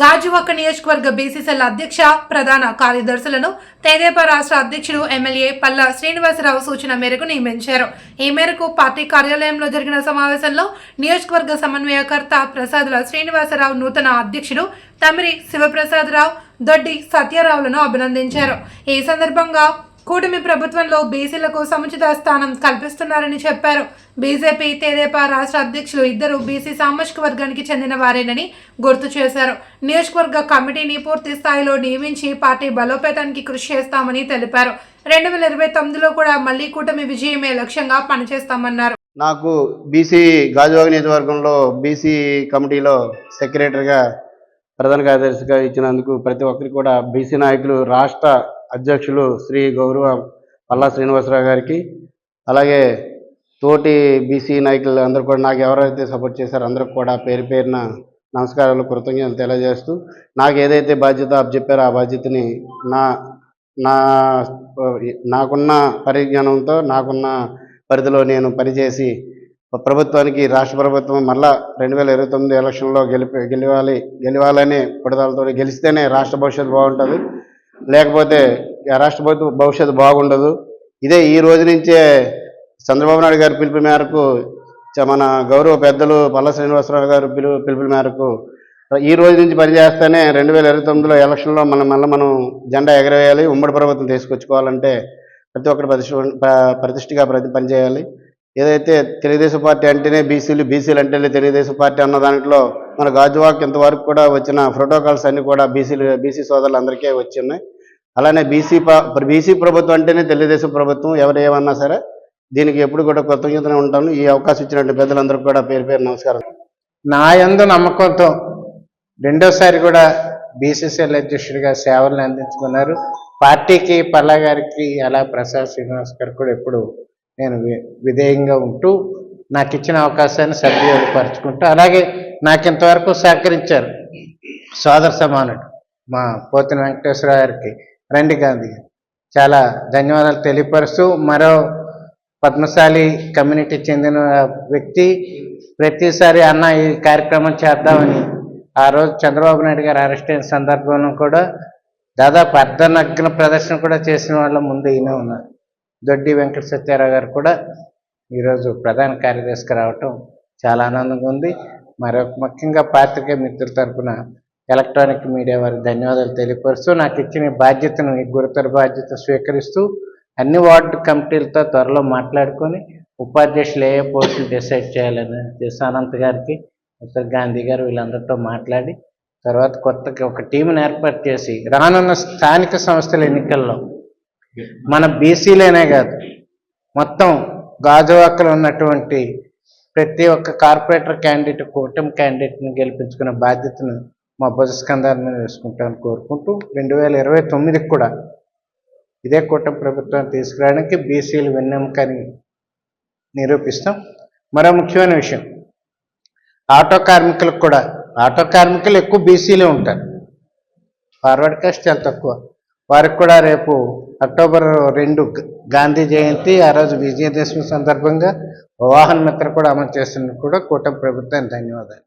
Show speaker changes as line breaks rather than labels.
గాజువాక నియోజకవర్గ బీసీసీఎల్ అధ్యక్ష ప్రధాన కార్యదర్శులను తెదేపా రాష్ట్ర అధ్యక్షుడు ఎమ్మెల్యే పల్లా శ్రీనివాసరావు సూచన మేరకు నియమించారు. ఈ మేరకు పార్టీ కార్యాలయంలో జరిగిన సమావేశంలో నియోజకవర్గ సమన్వయకర్త ప్రసాదుల శ్రీనివాసరావు నూతన అధ్యక్షుడు తమిరి శివప్రసాదరావు దొడ్డి సత్యారావులను అభినందించారు. ఈ సందర్భంగా కూటమి ప్రభుత్వంలో బీసీలకు సముచిత స్థానం కల్పిస్తున్నారని చెప్పారు. బీజేపీ తెదేపా రాష్ట్ర అధ్యక్షులు ఇద్దరు బీసీ సామాజిక వర్గానికి చెందిన వారేనని గుర్తు చేశారు. నియోజకవర్గ కమిటీని పూర్తి స్థాయిలో నియమించి పార్టీ బలోపేతానికి కృషి చేస్తామని తెలిపారు. రెండు వేల ఇరవై తొమ్మిదిలో కూడా మళ్ళీ కూటమి విజయమే లక్ష్యంగా పనిచేస్తామన్నారు.
నాకు బీసీ గాజువాగ నియోజకవర్గంలో బీసీ కమిటీలో సెక్రటరీగా ప్రధాన కార్యదర్శిగా ఇచ్చినందుకు ప్రతి ఒక్కరికి కూడా బీసీ నాయకులు రాష్ట్ర అధ్యక్షులు శ్రీ గౌరవ పల్లా శ్రీనివాసరావు గారికి అలాగే తోటి బీసీ నాయకులు అందరూ కూడా నాకు ఎవరైతే సపోర్ట్ చేశారో అందరికి కూడా పేరు పేరున నమస్కారాలు కృతజ్ఞతలు తెలియజేస్తూ నాకు ఏదైతే బాధ్యత అప్పచెప్పారో ఆ బాధ్యతని నా నా నాకున్న పరిజ్ఞానంతో నాకున్న పరిధిలో నేను పనిచేసి ప్రభుత్వానికి రాష్ట్ర ప్రభుత్వం మళ్ళా రెండు వేల ఇరవై తొమ్మిది ఎలక్షన్లో గెలిపి గెలవాలి గెలవాలనే పట్టుదలతో గెలిస్తేనే రాష్ట్ర భవిష్యత్తు బాగుంటుంది. లేకపోతే ఆ రాష్ట్ర భవిష్యత్తు బాగుండదు. ఇదే ఈ రోజు నుంచే చంద్రబాబు నాయుడు గారి పిలుపు మేరకు చ- మన గౌరవ పెద్దలు పల్ల శ్రీనివాసరావు గారు పిలుపు పిలుపు మేరకు ఈ రోజు నుంచి పనిచేస్తేనే రెండు వేల ఇరవై తొమ్మిదిలో ఎలక్షన్లో మనం మళ్ళీ మనం జెండా ఎగరవేయాలి ఉమ్మడి ప్రభుత్వం తీసుకొచ్చుకోవాలంటే ప్రతి ఒక్కరు ప్రతిష్ట ప్రతిష్ఠగా ప్రతి పనిచేయాలి ఏదైతే తెలుగుదేశం పార్టీ అంటేనే బీసీలు బీసీలు అంటేనే తెలుగుదేశం పార్టీ అన్న దాంట్లో మన గాజువాక్ ఇంతవరకు కూడా వచ్చిన ప్రోటోకాల్స్ అన్నీ కూడా బీసీలు బీసీ సోదరులందరికీ వచ్చి ఉన్నాయి అలానే బీసీ బీసీ ప్రభుత్వం అంటేనే తెలుగుదేశం ప్రభుత్వం ఎవరు ఏమన్నా సరే దీనికి ఎప్పుడు కూడా కృతజ్ఞతనే ఉంటాను ఈ అవకాశం ఇచ్చినటువంటి పెద్దలందరికీ కూడా పేరు పేరు నమస్కారం.
నా ఎందు నమ్మకంతో రెండోసారి కూడా బీసీసీఎల్ అధ్యక్షుడిగా సేవలను అందించుకున్నారు. పార్టీకి పల్లా గారికి అలా ప్రసాద్ శ్రీనివాస్ గారికి కూడా ఎప్పుడు నేను వి- విధేయంగా ఉంటూ నాకు ఇచ్చిన అవకాశాన్ని సద్వినియోగపరచుకుంటూ అలాగే నాకు ఇంతవరకు సహకరించారు సోదర సమానుడు మా పోతిన వెంకటేశ్వర గారికి. రండి గాంధీ. చాలా ధన్యవాదాలు తెలియపరుస్తూ మరో పద్మశాలి కమ్యూనిటీ చెందిన వ్యక్తి ప్రతిసారి అన్న ఈ కార్యక్రమం చేద్దామని ఆ రోజు చంద్రబాబు నాయుడు గారు అరెస్ట్ అయిన సందర్భంలో కూడా దాదాపు అర్ధనగ్న ప్రదర్శన కూడా చేసిన వాళ్ళ ముందు ఈయన ఉన్నారు. దొడ్డి వెంకట సత్యారావు గారు కూడా ఈరోజు ప్రధాన కార్యదర్శికి రావటం చాలా ఆనందంగా ఉంది. మరొక ముఖ్యంగా పాత్రికే మిత్రుల తరఫున ఎలక్ట్రానిక్ మీడియా వారికి ధన్యవాదాలు తెలియపరుస్తూ నాకు ఇచ్చిన బాధ్యతను గురుతర బాధ్యత స్వీకరిస్తూ అన్ని వార్డు కమిటీలతో త్వరలో మాట్లాడుకొని ఉపాధ్యక్షులు ఏ పోస్టులు డిసైడ్ చేయాలని ఎస్ అనంత్ గారికి మిస్టర్ గాంధీ గారు వీళ్ళందరితో మాట్లాడి తర్వాత కొత్తగా ఒక టీంని ఏర్పాటు చేసి రానున్న స్థానిక సంస్థల ఎన్నికల్లో మన బీసీలేనే కాదు మొత్తం గాజువాకలు ఉన్నటువంటి ప్రతి ఒక్క కార్పొరేటర్ క్యాండిడేట్ కూటమి క్యాండిడేట్ని గెలిపించుకునే బాధ్యతను మా భుజస్కంధాల వేసుకుంటాను వేసుకుంటామని కోరుకుంటూ రెండు వేల ఇరవై తొమ్మిదికి కూడా ఇదే కూటమి ప్రభుత్వాన్ని తీసుకురావడానికి బీసీలు వెన్నెముకని నిరూపిస్తాం. మరో ముఖ్యమైన విషయం ఆటో కార్మికులకు కూడా ఆటో కార్మికులు ఎక్కువ బీసీలే ఉంటారు. ఫార్వర్డ్ కాస్ట్ చాలా తక్కువ. వారికి కూడా రేపు అక్టోబర్ రెండు గాంధీ జయంతి ఆ రోజు విజయదశమి సందర్భంగా వాహన మిత్ర కూడా అమలు చేస్తున్నట్టు కూడా కూటమి ప్రభుత్వానికి ధన్యవాదాలు.